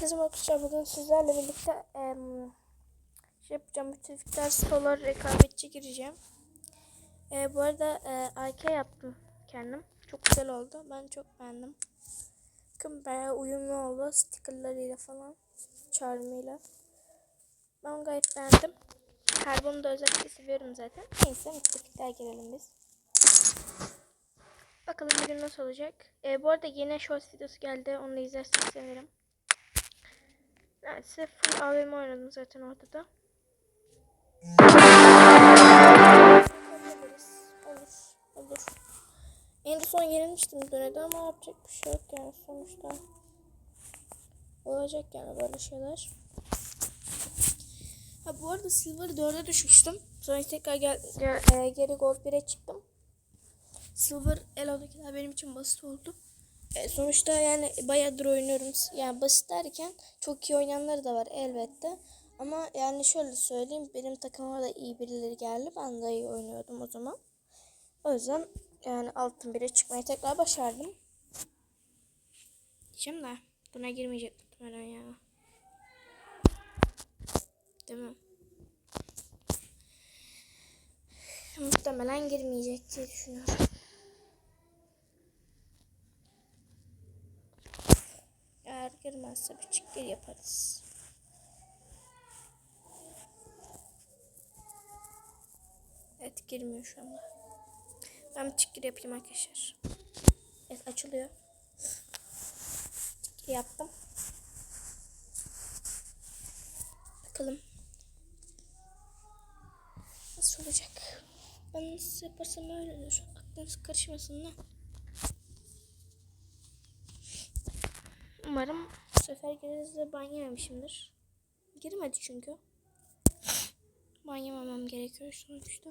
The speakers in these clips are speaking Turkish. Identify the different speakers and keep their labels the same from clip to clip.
Speaker 1: Herkese arkadaşlar bugün sizlerle birlikte em, şey yapacağım. Müttefikler Solar rekabetçi gireceğim. E, bu arada e, AK yaptım kendim. Çok güzel oldu. Ben çok beğendim. Bakın bayağı uyumlu oldu. Stickerlarıyla falan. Charmıyla. Ben gayet beğendim. Karbonu da özellikle seviyorum zaten. Neyse müttefikler girelim biz. Bakalım bugün nasıl olacak. E, bu arada yeni short videosu geldi. Onu da izlerseniz sevinirim. Neredeyse full AVM oynadım zaten orada da. Yapabiliriz. Olur. Olur. En son yenilmiştim dönede ama yapacak bir şey yok yani sonuçta. Olacak yani böyle şeyler. Ha bu arada Silver 4'e düşmüştüm. Sonra tekrar gel, gel- e, geri Gold 1'e çıktım. Silver Elo'dakiler benim için basit oldu. E, sonuçta yani bayağıdır oynuyorum. Yani basit derken çok iyi oynayanları da var elbette. Ama yani şöyle söyleyeyim benim takıma da iyi birileri geldi. Ben de iyi oynuyordum o zaman. O yüzden yani altın bire çıkmayı tekrar başardım. De buna girmeyecek muhtemelen ya. Değil mi? Muhtemelen girmeyecek diye düşünüyorum. Girmezse bir çıkgir yaparız. Evet girmiyor şu anda. Ben bir çıkgir yapayım arkadaşlar. Evet açılıyor. Çıkgir yaptım. Bakalım. Nasıl olacak? Ben nasıl yaparsam öyle olur. Aklınız karışmasın da. Umarım sefer girinizde ban yememişimdir. Girmedi çünkü. Ban yememem gerekiyor sonuçta.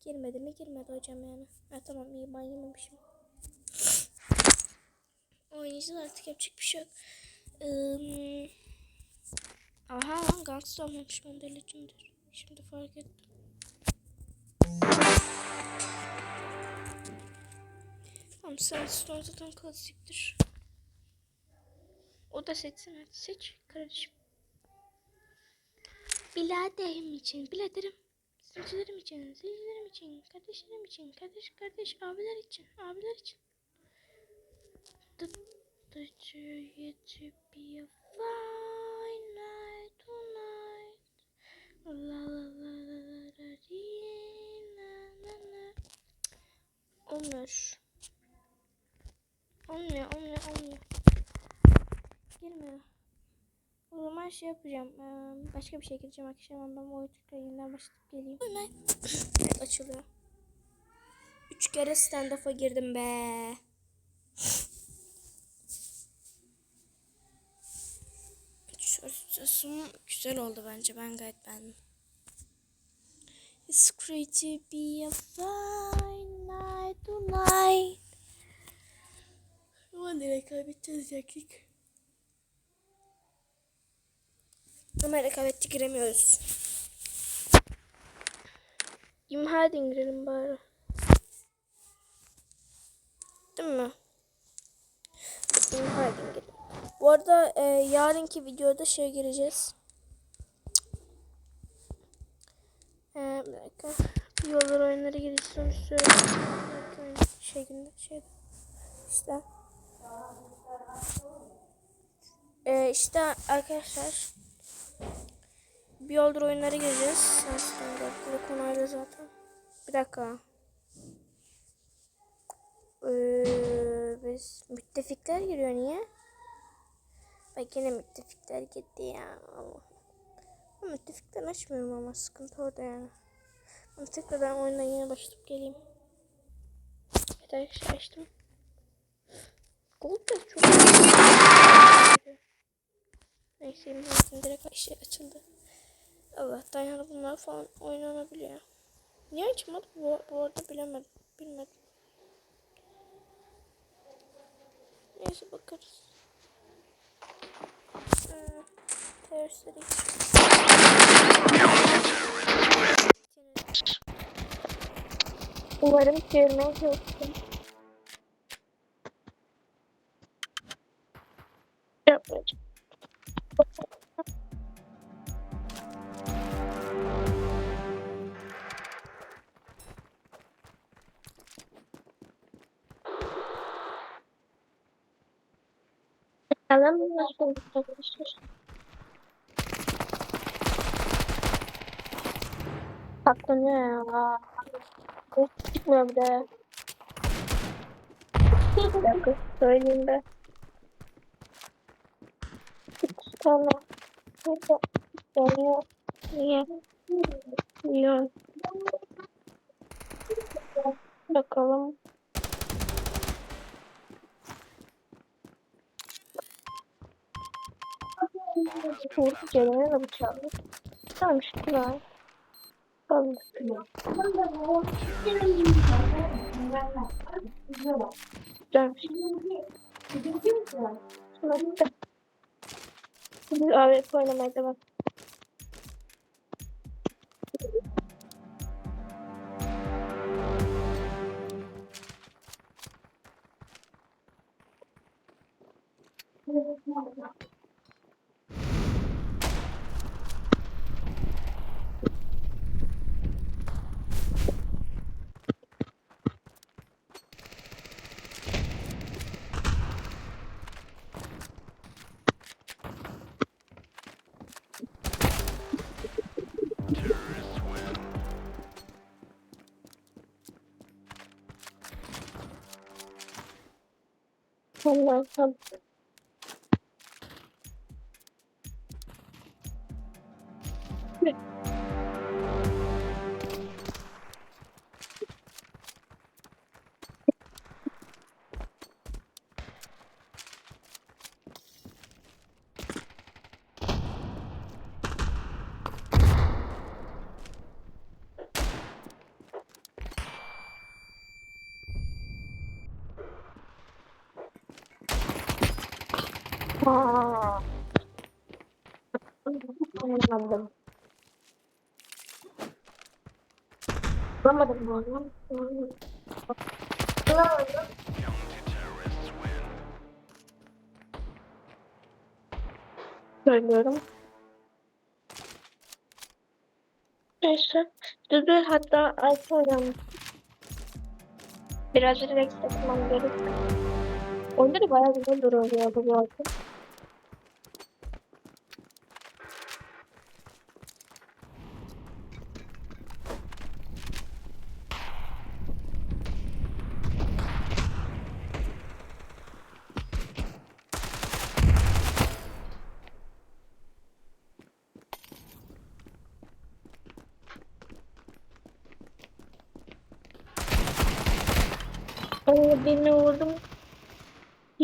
Speaker 1: Girmedi mi girmedi hocam yani. Ha tamam iyi ban yememişim. Oynayacağız artık yapacak bir şey yok. Ee, aha lan Gangsta olmamış ben de Legendary. Şimdi fark ettim. Tamam Sandstone zaten klasiktir. O da seçsin hadi seç kardeşim. Biladerim için, biladerim. Seyircilerim için, seyircilerim için, kardeşlerim için, kardeş kardeş, abiler için, abiler için. The, the journey to be a fine night tonight. La la la la la la na na na. Olmuyor. Olmuyor, olmuyor, olmuyor. Girmiyor. O zaman şey yapacağım. Başka bir şey gireceğim arkadaşlar. Ben bu tekrar yeniden başlatıp geleyim. Evet, açılıyor. Üç kere stand up'a girdim be. Şurası güzel oldu bence. Ben gayet beğendim. It's great to be a fine night tonight. Ama nereye kaybedeceğiz yakik? Ama rekabetçi giremiyoruz. İmha edin girelim bari. Değil mi? İmha edin girelim. Bu arada e, yarınki videoda şey gireceğiz. E, bir dakika. Yollar oyunları gireceğiz. Şey günde şey işte. Ee, işte arkadaşlar bir yoldur oyunlara gireceğiz. Aslında bu konuyla zaten. Bir dakika. Ee, biz müttefikler giriyor niye? Bak yine müttefikler gitti ya. Allah. Müttefikten açmıyorum ama sıkıntı orada yani. Ben tekrardan oyuna yine başlayıp geleyim. Evet arkadaşlar açtım. Gold da çok Neyse direkt şey açıldı. Allah'tan yani bunlar falan oynanabiliyor. Niye açmadı bu, bu arada bilemedim. Bilmedim. Neyse bakarız. Ee, tersleri Umarım çevirmeye çalıştım. Bakalım nasıl arkadaşlar. Saklanıyor ya. Çıkmıyor bir de. Dakika söyleyeyim de. Tane. Burada geliyor. Niye? Niye? Bakalım. Vurdu gelene de bıçağı. Tamam şükür abi. Tamam. Güzelmiş. Biz AWP oynamaya devam. Allah'ım. Aa. Anlamadım. Anlamadım bu arada. Anlamadım. Söylüyorum. Neyse. Düdü hatta altı oynamış. Biraz relax yapmam gerek. Oyunda da bayağı güzel duruyor bu altı.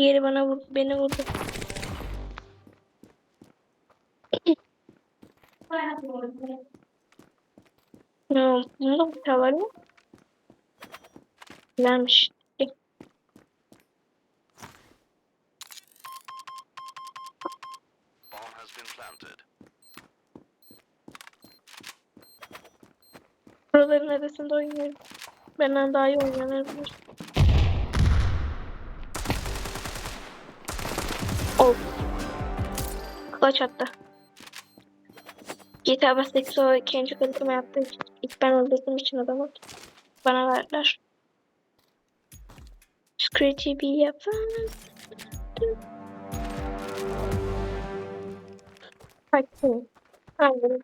Speaker 1: Diğeri bana vurdu, beni vurdu. Ne bunda bıçağı var mı? Güzelmiş. Buraların arasında oynuyorum. Benden daha iyi oynanabilir. Of. Clutch attı. GTA Bass'taki o ikinci kaliteme yaptığı için ilk ben öldürdüğüm için adamı bana verdiler. Scratchy bir yapalım. Hakim. Aynen.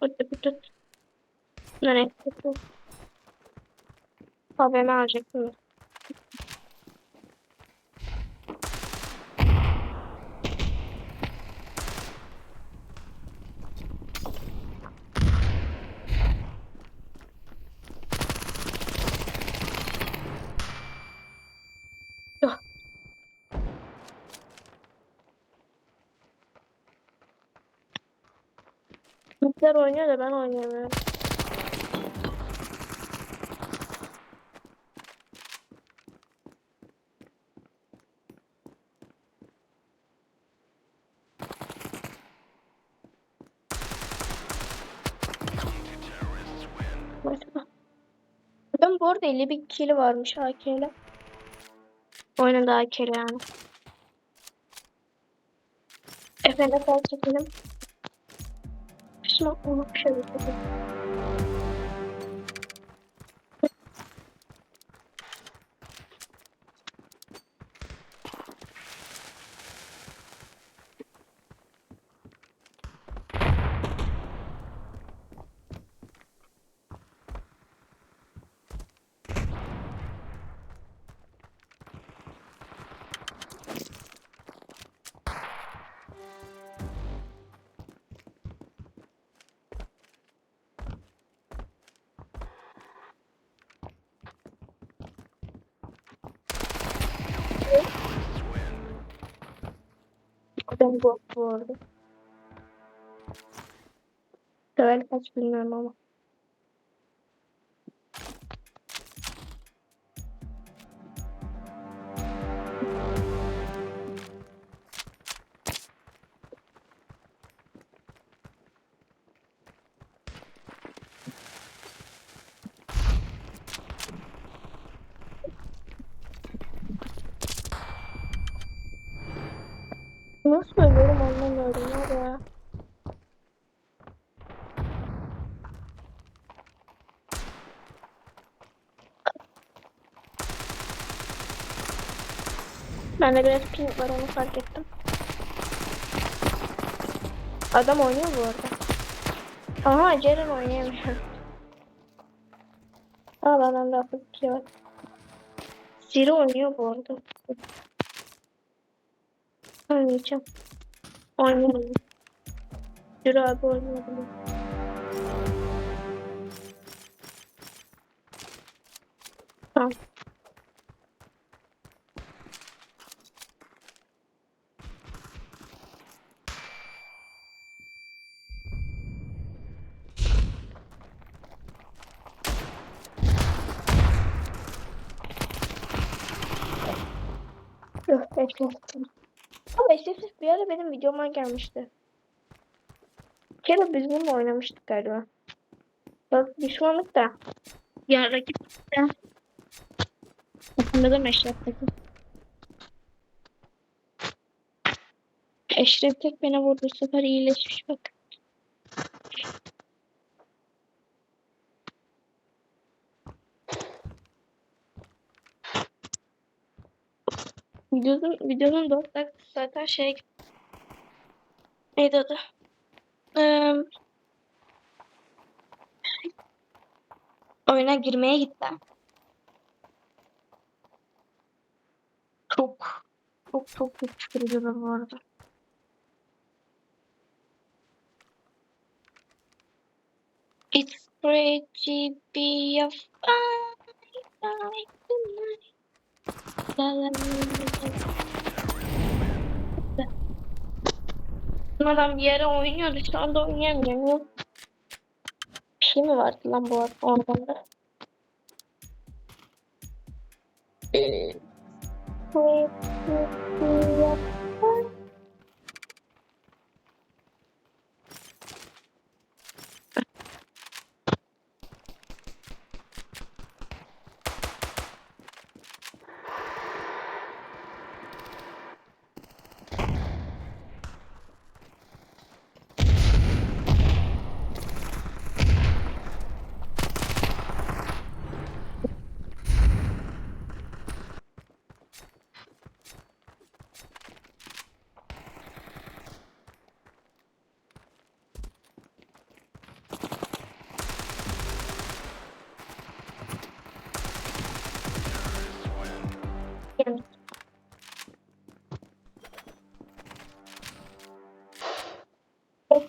Speaker 1: Burada bir Nereye? Haberimi alacaktım. Bizler oynuyor da ben oynayamıyorum. Ben bu arada 51 kili varmış AK'yle. Oynadı AK'yle yani. Efendim çekelim. Şuna onu şöyle bu, bu arada. Level kaç bilmiyorum ama. Nasıl ölüyorum anlamıyorum var ya. Bende biraz ping var onu fark ettim. Adam oynuyor bu arada. Aha Ceren oynayamıyor. Aa benden daha fazla şey var. Zero oynuyor bu arada. Oynayacağım. Oynayalım. Zero abi oynayalım. Tamam. Yok bekledim. Ama eşleşmiş bir ara benim videoma gelmişti. Bir kere biz bununla oynamıştık galiba. Bak düşmanlık da. Ya rakip de. Hatırladım Eşref'teki. Eşref tek bana vurdu. Bu sefer iyileşmiş bak. Videonun, videonun 4 dakikası zaten şey neydi adı? Ee, oyuna girmeye gittim. Çok çok çok çok şükür ediyorum bu arada. It's to be a fine, fine tonight. La la la la la. Adam bir yere oynuyordu. Şu anda oynayamıyorum. Yok. Bir şey mi vardı lan bu arada oradan da? Ee,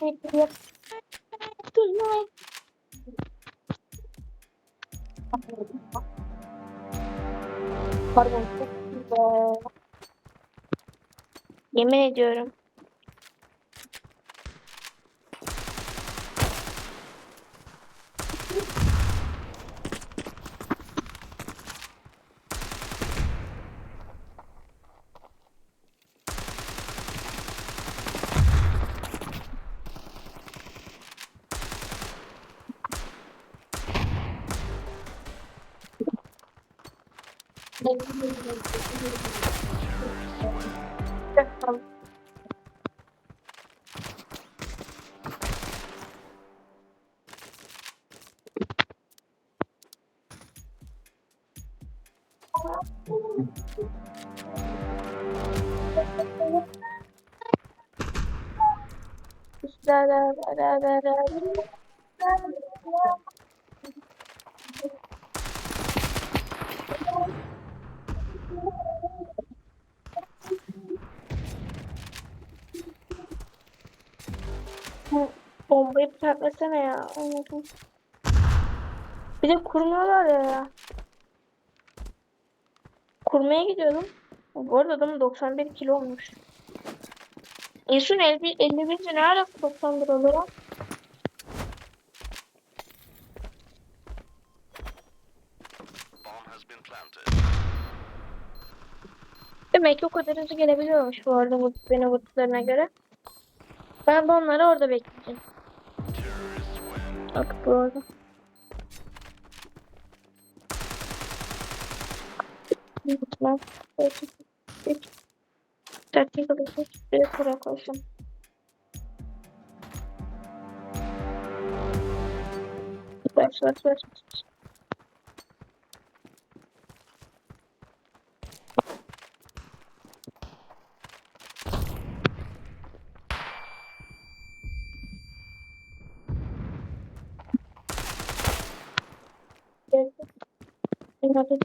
Speaker 1: Tonight. Pardon. Yemin ediyorum. da da da da da Patlasana ya. Allah'ım. Bir de kurmuyorlar ya. Kurmaya gidiyordum. Bu arada adamın 91 kilo olmuş. İnsun 50, 51 ne alaka 91 olur? o?
Speaker 2: Bomb has been planted.
Speaker 1: Demek ki o kadar hızlı gelebiliyormuş bu arada beni vurduklarına göre. Ben de onları orada bekleyeceğim. Bak bu arada. Unutmam. Peki. Peki. Dakikalık bir kura koysun. Ver, Hadi.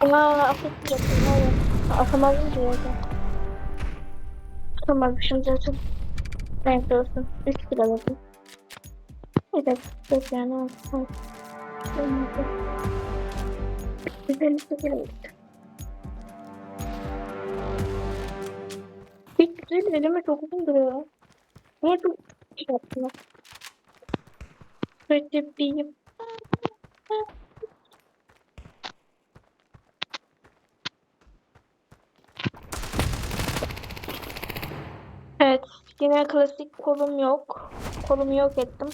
Speaker 1: Aa. Atamadım zaten. Atamamışım zaten. Renkli olsun. 3 kilo olsun. Evet. Yok yani. Olmadı. Güzel bir kilo oldu. Hiç güzel elime çok uzun duruyor. Niye çok şey yaptılar? Böyle bir Evet, yine klasik kolum yok. Kolumu yok ettim.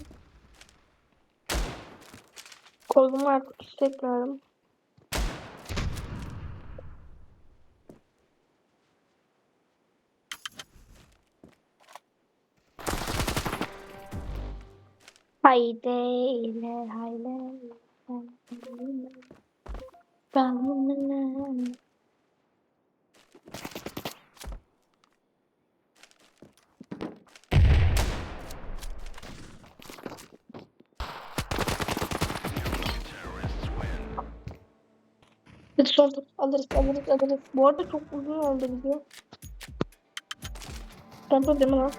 Speaker 1: Kolumu artık hissetmiyorum. Haydi ile haydi. Ben Hadi son tur. Alırız, alırız, alırız. Bu arada çok uzun oldu video. Son tur değil mi lan?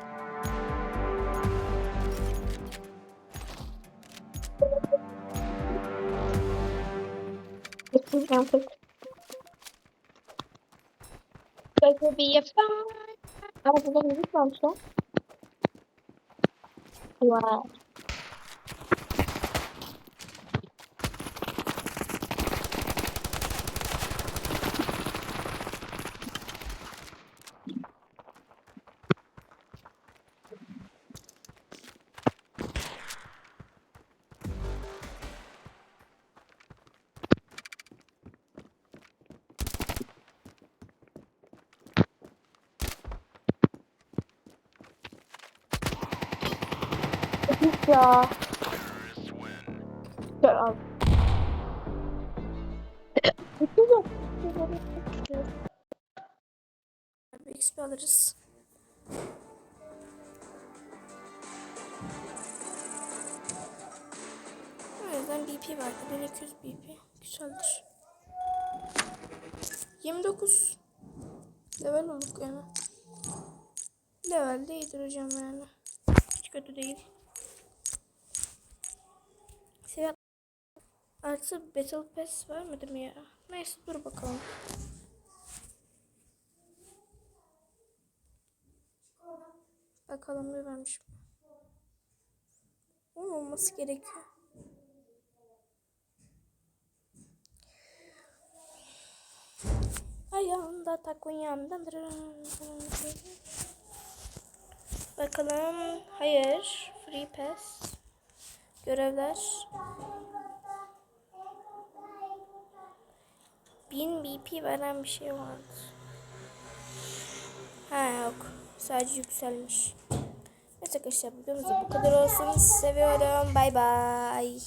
Speaker 1: Kesin yaptık. Böyle bir yapalım. Ama burada müzik varmış lan. Vay. Hiç ya. Gel al.
Speaker 3: XP alırız. O BP vardı. 1200 BP. Güzeldir. 29. Level olduk yani. Level de iyidir hocam yani. Hiç kötü değil. Artı Battle Pass mı ya? Neyse dur bakalım. Bakalım ne vermiş. Onun olması gerekiyor. Ayağımda takunyamdan. Bakalım. Hayır. Free pass. Görevler.
Speaker 1: 1000 BP veren bir şey vardır. Ha yok. Sadece yükselmiş. Neyse arkadaşlar videomuz bu kadar olsun. Seviyorum. Bay bay.